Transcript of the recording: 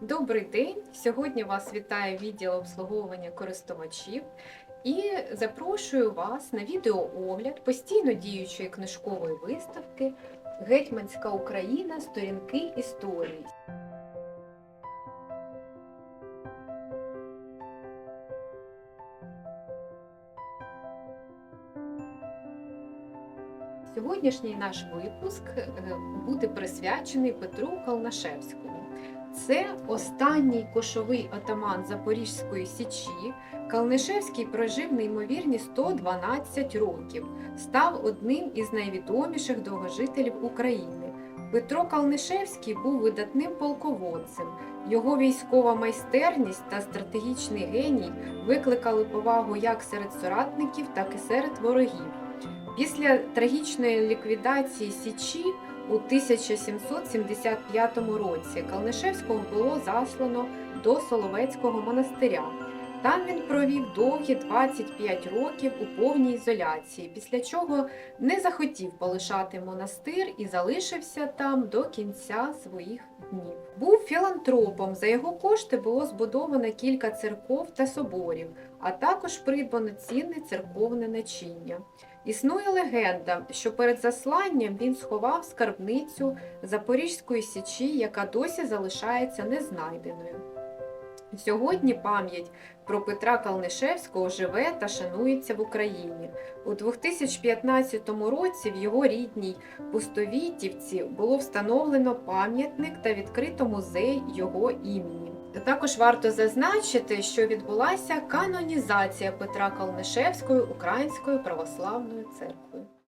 Добрий день! Сьогодні вас вітає відділ обслуговування користувачів і запрошую вас на відеоогляд постійно діючої книжкової виставки Гетьманська Україна. Сторінки історії. Сьогоднішній наш випуск е, буде присвячений Петру Калнашевському. Це останній кошовий отаман Запорізької січі. Калнишевський прожив неймовірні 112 років, став одним із найвідоміших довгожителів України. Петро Калнишевський був видатним полководцем. Його військова майстерність та стратегічний геній викликали повагу як серед соратників, так і серед ворогів. Після трагічної ліквідації Січі у 1775 році Калнишевського було заслано до Соловецького монастиря. Там він провів довгі 25 років у повній ізоляції, після чого не захотів полишати монастир і залишився там до кінця своїх днів. Був філантропом. За його кошти було збудовано кілька церков та соборів, а також придбано цінне церковне начиння. Існує легенда, що перед засланням він сховав скарбницю Запорізької січі, яка досі залишається незнайденою. Сьогодні пам'ять про Петра Калнишевського живе та шанується в Україні. У 2015 році в його рідній Пустовітівці було встановлено пам'ятник та відкрито музей його імені. Також варто зазначити, що відбулася канонізація Петра Калнишевської Українською православною церквою.